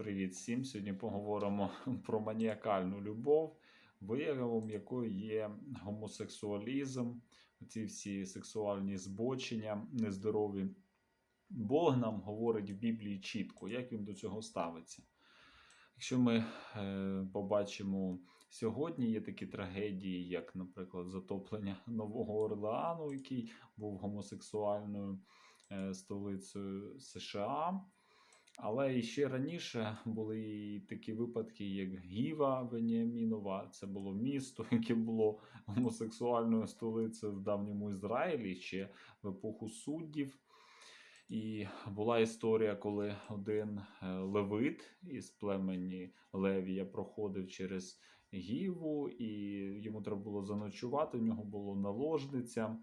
привіт всім! Сьогодні поговоримо про маніакальну любов, виявом якої є гомосексуалізм, ці всі сексуальні збочення нездорові. Бог нам говорить в Біблії чітко, як він до цього ставиться. Якщо ми е, побачимо сьогодні, є такі трагедії, як, наприклад, затоплення Нового Орлеану, який був гомосексуальною е, столицею США. Але і ще раніше були такі випадки, як Гіва Веніамінова. Це було місто, яке було гомосексуальною столицею в давньому Ізраїлі ще в епоху суддів. І була історія, коли один е, левит із племені Левія проходив через Гіву, і йому треба було заночувати. У нього була наложниця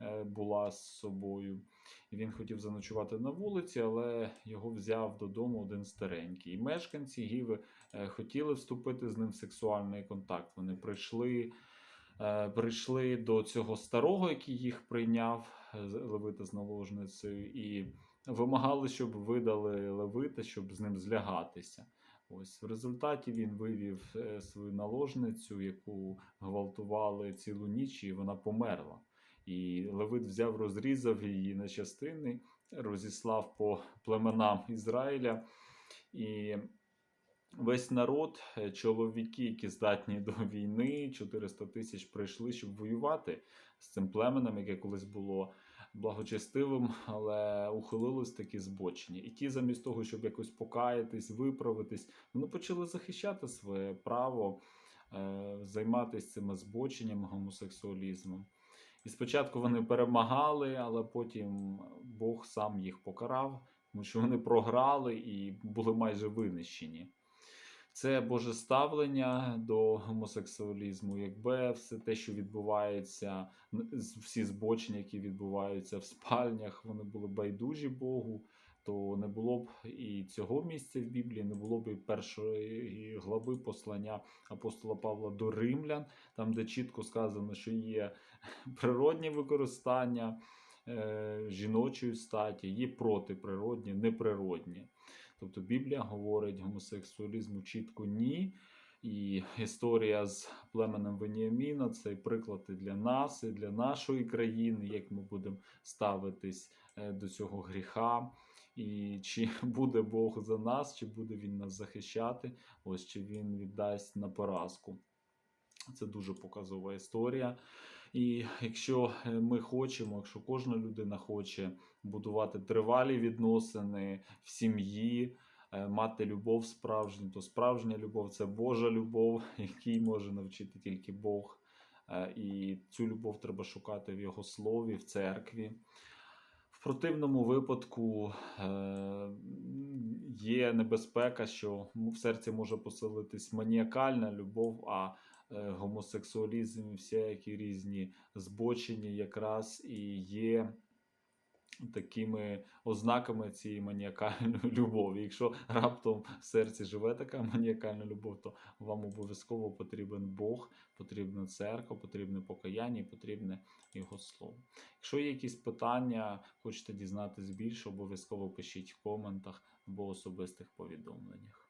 е, була з собою. Він хотів заночувати на вулиці, але його взяв додому один старенький. І мешканці Гіви е, хотіли вступити з ним в сексуальний контакт. Вони прийшли. е, Прийшли до цього старого, який їх прийняв е, Левита з наложницею, і вимагали, щоб видали Левита, щоб з ним злягатися. Ось в результаті він вивів свою наложницю, яку гвалтували цілу ніч, і вона померла. І Левит взяв, розрізав її на частини, розіслав по племенам Ізраїля. І весь народ, чоловіки, які здатні до війни, 400 тисяч прийшли, щоб воювати з цим племенем, яке колись було благочестивим, але ухилились такі збочені. І ті, замість того, щоб якось покаятись, виправитись, вони почали захищати своє право е, займатися цими збоченнями, гомосексуалізмом. І спочатку вони перемагали, але потім Бог сам їх покарав, тому що вони програли і були майже винищені. Це Боже ставлення до гомосексуалізму, якби все те, що відбувається, всі збочення, які відбуваються в спальнях, вони були байдужі Богу, то не було б і цього місця в Біблії, не було б і першої глави послання апостола Павла до римлян, там, де чітко сказано, що є природні використання е, жіночої статі, є протиприродні, неприродні. Тобто Біблія говорить гомосексуалізму чітко ні. І історія з племенем Веніаміна це приклад і для нас, і для нашої країни, як ми будемо ставитись е, до цього гріха. І чи буде Бог за нас, чи буде Він нас захищати, ось чи Він віддасть на поразку. Це дуже показова історія. І якщо е, ми хочемо, якщо кожна людина хоче будувати тривалі відносини в сім'ї, е, мати любов справжню, то справжня любов це Божа любов, якій може навчити тільки Бог. Е, І цю любов треба шукати в Його слові, в церкві. Противному випадку е, є небезпека, що в серці може поселитись маніакальна любов, а е, гомосексуалізм всякі різні збочення якраз і є такими ознаками цієї маніакальної любові. Якщо раптом в серці живе така маніакальна любов, то вам обов'язково потрібен Бог, потрібна церква, потрібне покаяння і потрібне Його слово. Якщо є якісь питання, хочете дізнатись більше, обов'язково пишіть в коментах або особистих повідомленнях.